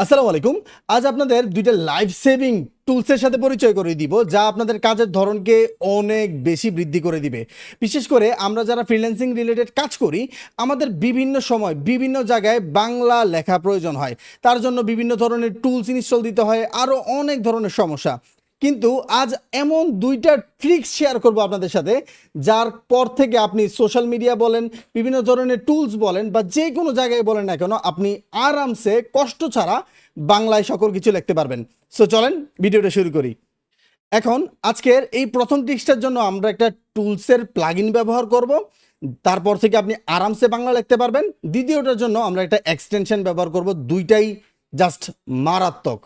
আসসালামু আলাইকুম। আজ আপনাদের দুইটা লাইফ সেভিং টুলসের সাথে পরিচয় করে দিব, যা আপনাদের কাজের ধরনকে অনেক বেশি বৃদ্ধি করে দিবে। বিশেষ করে আমরা যারা ফ্রিল্যান্সিং রিলেটেড কাজ করি, আমাদের বিভিন্ন সময় বিভিন্ন জায়গায় বাংলা লেখা প্রয়োজন হয়। তার জন্য বিভিন্ন ধরনের টুলস ইনস্টল দিতে হয় আরও অনেক ধরনের সমস্যা। কিন্তু আজ এমন দুইটা ট্রিক্স শেয়ার করব আপনাদের সাথে, যার পর থেকে আপনি সোশ্যাল মিডিয়া বলেন, বিভিন্ন ধরনের টুলস বলেন, বা যে কোনো জায়গায় বলেন না কেন, আপনি আরামসে, কষ্ট ছাড়া বাংলায় সকল কিছু লিখতে পারবেন। সো চলেন ভিডিওটা শুরু করি। এখন আজকের এই প্রথম ট্রিক্সটার জন্য আমরা একটা টুলসের প্লাগ ব্যবহার করব। তারপর থেকে আপনি আরামসে বাংলা লিখতে পারবেন। দ্বিতীয়টার জন্য আমরা একটা এক্সটেনশন ব্যবহার করব। দুইটাই জাস্ট মারাত্মক।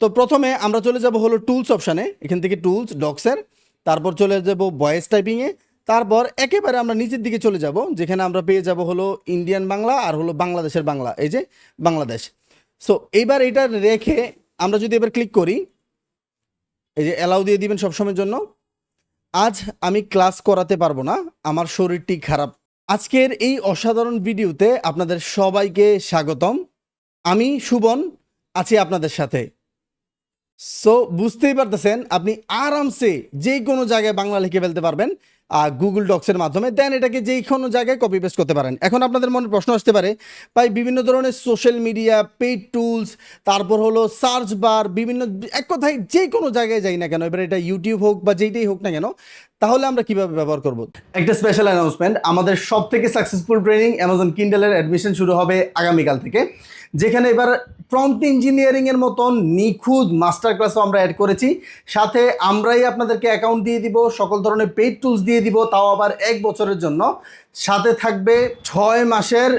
তো প্রথমে আমরা চলে যাব হলো টুলস অপশানে এখান থেকে টুলস ডক্সের তারপর চলে যাব ভয়েস টাইপিংয়ে তারপর একেবারে আমরা নিচের দিকে চলে যাব, যেখানে আমরা পেয়ে যাব হলো ইন্ডিয়ান বাংলা আর হলো বাংলাদেশের বাংলা, এই যে বাংলাদেশ। সো এইবার এটা রেখে আমরা যদি এবার ক্লিক করি, এই যে অ্যালাউ দিয়ে দিবেন সবসময়ের জন্য, আজ আমি ক্লাস করাতে পারব না, আমার শরীরটি খারাপ। আজকের এই অসাধারণ ভিডিওতে আপনাদের সবাইকে স্বাগতম। আমি সুবন, আছি আপনাদের সাথে। সো বুঝতেই পারতেছেন আপনি আরামসে যে কোনো জায়গায় বাংলা লিখে ফেলতে পারবেন। গুগল ডক্সের মাধ্যমে দেন এটাকে যেই কোনো জায়গায় কপি পেস্ট করতে পারেন। এখন আপনাদের মনে প্রশ্ন আসতে পারে, ভাই, বিভিন্ন ধরনের সোশ্যাল মিডিয়া পেইড টুলস তারপর হলো সার্চ বার বিভিন্ন, এক কথায় যে কোনো জায়গায় যাই না কেন, এবার এটা ইউটিউব হোক বা যেইটাই হোক না কেন, তাহলে আমরা কীভাবে ব্যবহার করব? একটা স্পেশাল অ্যানাউন্সমেন্ট আমাদের সব থেকে সাকসেসফুল ট্রেনিং অ্যামাজন কিন্ডেলের অ্যাডমিশন শুরু হবে আগামীকাল থেকে। যেখানে এবার প্রম্পট ইঞ্জিনিয়ারিং এর মতন নিখুঁত মাস্টার ক্লাসও আমরা অ্যাড করেছি। সাথে আমরাই আপনাদেরকে অ্যাকাউন্ট দিয়ে দিব, সকল ধরনের পেইড টুলস দিয়ে দিব তাও আবার এক বছরের জন্য। সাথে থাকবে ছয় মাসের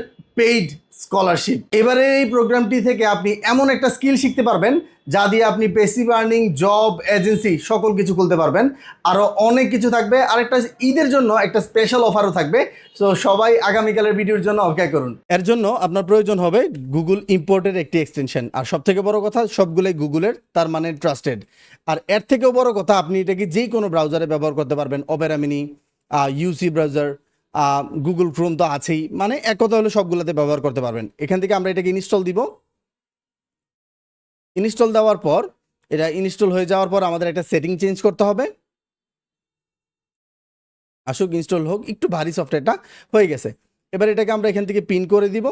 পেইড স্কলারশিপ এবারে এই প্রোগ্রামটি থেকে আপনি এমন একটা স্কিল শিখতে পারবেন, যা দিয়ে আপনি পেসিভ আর্নিং জব এজেন্সি সকল কিছু খুলতে পারবেন। আরও অনেক কিছু থাকবে। আর একটা ঈদের জন্য একটা স্পেশাল অফারও থাকবে। সো সবাই আগামীকালের ভিডিওর জন্য অপেক্ষা করুন। এর জন্য আপনার প্রয়োজন হবে গুগল ইম্পোর্টের একটি এক্সটেনশন আর সব থেকে বড় কথা, সবগুলোই গুগলের তার মানে ট্রাস্টেড আর এর থেকেও বড় কথা, আপনি এটাকে যে কোনো ব্রাউজারে ব্যবহার করতে পারবেন। Opera mini UC browser Google Chrome তো আছেই। মানে এক কথা হলো সবগুলোতে ব্যবহার করতে পারবেন। এখান থেকে আমরা এটাকে ইনস্টল দিব। ইনস্টল দেওয়ার পর, এটা ইনস্টল হয়ে যাওয়ার পর আমাদের একটা সেটিং চেঞ্জ করতে হবে। আসুক ইনস্টল হোক, একটু ভারী সফটওয়্যারটা হয়ে গেছে। এবার এটাকে আমরা এখান থেকে পিন করে দিব।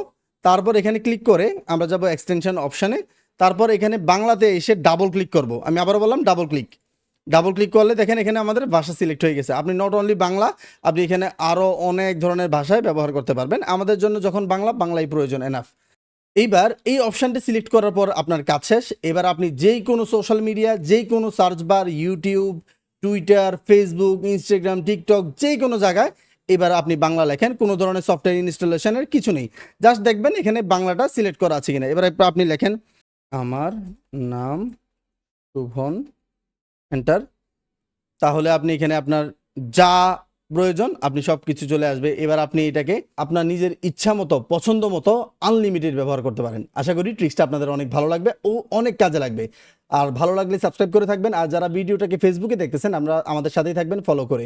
তারপর এখানে ক্লিক করে আমরা যাব এক্সটেনশন অপশানে তারপর এখানে বাংলাতে এসে ডাবল ক্লিক করব। আমি আবারও বললাম ডাবল ক্লিক ডাবল ক্লিক করলে দেখেন এখানে আমাদের ভাষা সিলেক্ট হয়ে গেছে। আপনি নট অনলি বাংলা, আপনি এখানে আরও অনেক ধরনের ভাষায় ব্যবহার করতে পারবেন। আমাদের জন্য যখন বাংলা, বাংলাই প্রয়োজন এনাফ এইবার এই অপশানটি সিলেক্ট করার পর আপনার কাজ শেষ। এবার আপনি যেই কোনো সোশ্যাল মিডিয়া যেই কোনো search bar YouTube Twitter Facebook Instagram TikTok যে কোনো জায়গায় এবার আপনি বাংলা লেখেন। কোনো ধরনের সফটওয়্যার ইনস্টলেশনের কিছু নেই। জাস্ট দেখবেন এখানে বাংলাটা সিলেক্ট করা আছে কিনা। এবার আপনি লেখেন, আমার নাম শুভন এন্টার তাহলে আপনি এখানে আপনার যা প্রয়োজন, আপনি সব কিছু চলে আসবে। এবার আপনি এটাকে আপনার নিজের ইচ্ছা মতো, পছন্দ মতো আনলিমিটেড ব্যবহার করতে পারেন। আশা করি ট্রিক্সটা আপনাদের অনেক ভালো লাগবে ও অনেক কাজে লাগবে। আর ভালো লাগলে সাবস্ক্রাইব করে থাকবেন। আর যারা ভিডিওটাকে ফেসবুকে দেখতেছেন, আমরা আমাদের সাথেই থাকবেন ফলো করে।